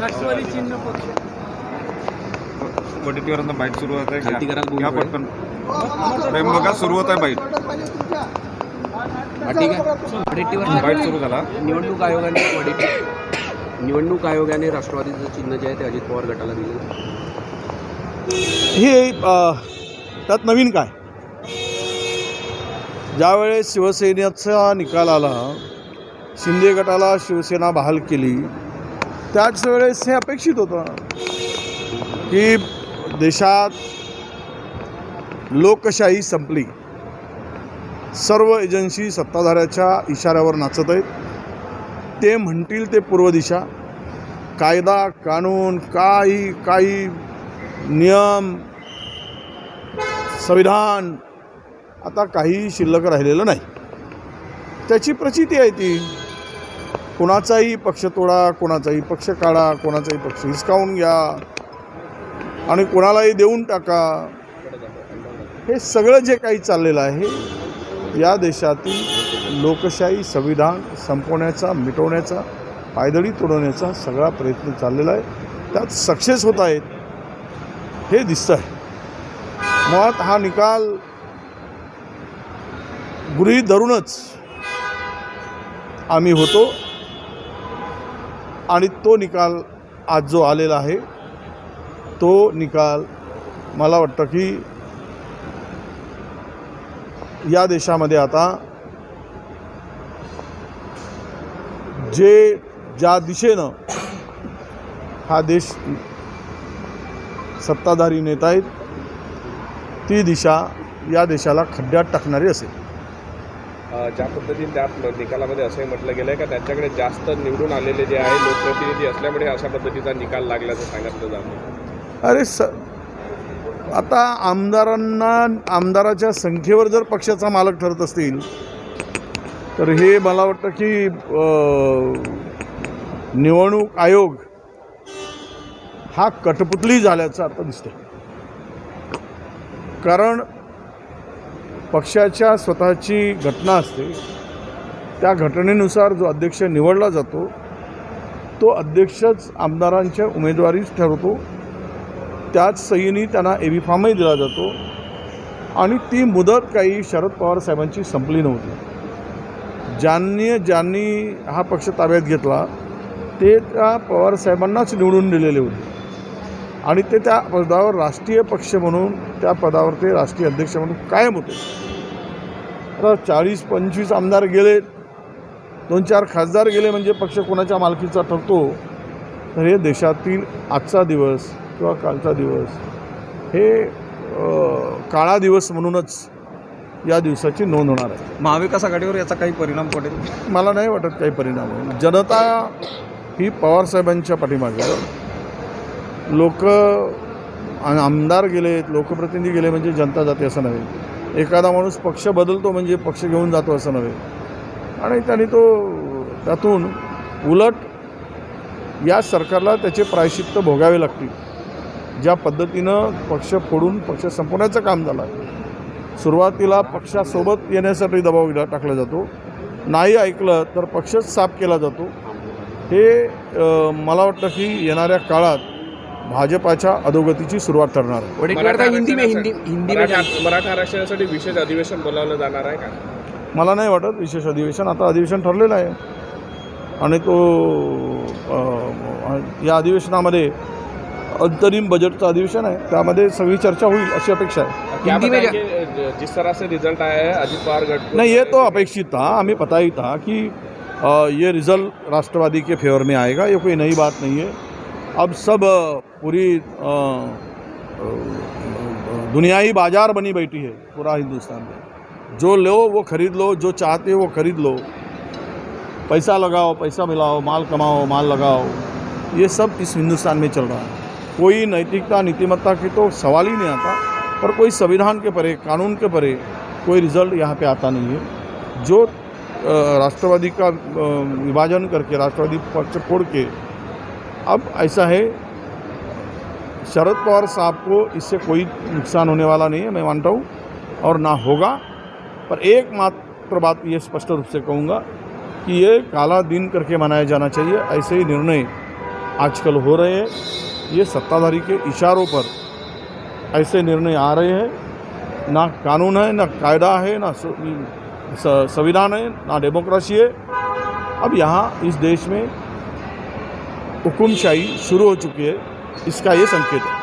राष्ट्रवादी चिन्ह पक्ष. वडेट्टीवारांना बाईट सुरू होत आहे. घ्या पटकन. प्रेम बघा सुरू होत आहे बाईट ठीक आहे. वडेट्टीवर बाईट सुरू झाला. निवडणूक आयोगाने वडेट्टी निवडणूक आयोगाने राष्ट्रवादीचं चिन्ह जे आहे ते अजित पवार गटाला दिलं. हे त्यात नवीन काय? ज्यावेळेस शिवसेनेचा निकाल आला शिंदे गटाला शिवसेना बहाल केली त्याच वेळेस हे अपेक्षित होतं. की देशात लोकशाही संपली. सर्व एजन्सी सत्ताधाऱ्याच्या इशाऱ्यावर नाचत आहेत. ते म्हणतील ते पूर्व दिशा. कायदा कानून काही काही नियम संविधान आता काही शिल्लक राहिलेलं नाही. त्याची प्रचिती आहे ती. कोणाचाही पक्ष तोडा कोणाचाही पक्ष काढा कोणाचाही पक्ष हिसकावून घ्या आणि कोणालाही देऊन टाका. हे सगळं जे काही चाललेलं आहे या देशातील लोकशाही संविधान संपवण्याचा मिटवण्याचा पायदळी तोडवण्याचा सगळा प्रयत्न चाललेला आहे. त्यात सक्सेस होत आहेत हे दिसतं आहे मुळात हा निकाल गृहीत धरूनच आम्ही होतो. आणि तो निकाल आज जो आलेला आहे तो निकाल मला वाटतं की या देशामध्ये आता जे ज्या दिशेनं हा देश सत्ताधारी नेत आहेत ती दिशा या देशाला खड्ड्यात टाकणारी असेल. ज्या पद्धतीने त्यात निकालामध्ये असंही म्हटलं गेलं आहे का त्यांच्याकडे जास्त निवडून आलेले जे आहे लोकप्रतिनिधी असल्यामुळे अशा पद्धतीचा निकाल लागल्याचं सांगितलं जातं अरे स आता आमदारांना आमदाराच्या संख्येवर जर पक्षाचा मालक ठरत असतील तर हे मला वाटतं की निवडणूक आयोग हा कठपुतली झाल्याचं आता दिसतं कारण पक्षाच्या स्वतःची घटना असते त्या घटनेनुसार जो अध्यक्ष निवडला जातो तो अध्यक्षच आमदारांच्या उमेदवारीच ठरवतो. त्याच सहीने त्यांना ए बी फॉर्मही दिला जातो आणि ती मुदत काही शरद पवार साहेबांची संपली नव्हती. ज्यांनी ज्यांनी हा पक्ष ताब्यात घेतला ते त्या पवार साहेबांनाच निवडून दिलेले होते. आणि ते त्या पदावर राष्ट्रीय पक्ष म्हणून त्या पदावर ते राष्ट्रीय अध्यक्ष म्हणून कायम होते. आता चाळीस पंचवीस आमदार गेले दोन चार खासदार गेले म्हणजे पक्ष कोणाच्या मालकीचा ठरतो? तर हे देशातील आजचा दिवस किंवा कालचा दिवस हे काळा दिवस म्हणूनच या दिवसाची नोंद होणार आहे. महाविकास आघाडीवर याचा काही परिणाम पडेल? मला नाही वाटत काही परिणाम होईल. जनता ही पवारसाहेबांच्या पाठीमागे. लोक आमदार गेलेत लोकप्रतिनिधी गेले म्हणजे जनता जाते असं नव्हे. एखादा माणूस पक्ष बदलतो म्हणजे पक्ष घेऊन जातो असं नव्हे. आणि त्याने तो त्यातून उलट या सरकारला त्याचे प्रायश्चित्त भोगावे लागतील. ज्या पद्धतीनं पक्ष फोडून पक्ष संपवण्याचं काम झालं. आहे सुरुवातीला पक्षासोबत येण्यासाठी दबाव दिला टाकला जातो. नाही ऐकलं तर पक्षच साफ केला जातो. हे मला वाटतं की येणाऱ्या काळात भाजपाच्या अधोगतीची सुरुवात ठरणार आहे. हिंदी में हिंदी हिंदी में मराठा मराठा आरक्षणासाठी विशेष अधिवेशन बोलावलं जाणार आहे का? मला नाही वाटत विशेष अधिवेशन. आता अधिवेशन ठरलेलं आहे. आणि तो अ, या अधिवेशनामध्ये अंतरिम बजेटचं अधिवेशन आहे. त्यामध्ये सगळी चर्चा होईल अशी अपेक्षा आहे. क्या हिंदी में बताएं कि जिस तरह से रिजल्ट आया है अजित पवार गट को- नहीं ये तो अपेक्षित था. हमें पता ही था कि अ, ये रिज़ल्ट राष्ट्रवादी के फेवर में आएगा. ये कोई नई बात नहीं है. अब सब पूरी दुनिया ही बाज़ार बनी बैठी है पूरा हिंदुस्तान में। जो लो, वो खरीद लो, जो चाहते हो वो खरीद लो। पैसा लगाओ, पैसा मिलाओ, माल कमाओ, माल लगाओ। ये सब इस हिंदुस्तान में चल रहा है। कोई नैतिकता, नीतिमत्ता की तो सवाल ही नहीं आता, पर कोई संविधान के परे, कानून के परे कोई रिज़ल्ट यहाँ पे आता नहीं है। जो राष्ट्रवादी का विभाजन करके, राष्ट्रवादी पक्ष फोड़ के अब ऐसा है, शरद पवार साहब को इससे कोई नुकसान होने वाला नहीं है, मैं मानता हूँ, और ना होगा। पर एक मात्र बात ये स्पष्ट रूप से कहूँगा कि ये काला दिन करके मनाया जाना चाहिए, ऐसे ही निर्णय आजकल हो रहे हैं। ये सत्ताधारी के इशारों पर ऐसे निर्णय आ रहे हैं। ना कानून है, ना कायदा है, ना संविधान है, ना डेमोक्रेसी है। अब यहाँ इस देश में हुकुमशाही शुरू हो चुकी है इसका ये संकेत है।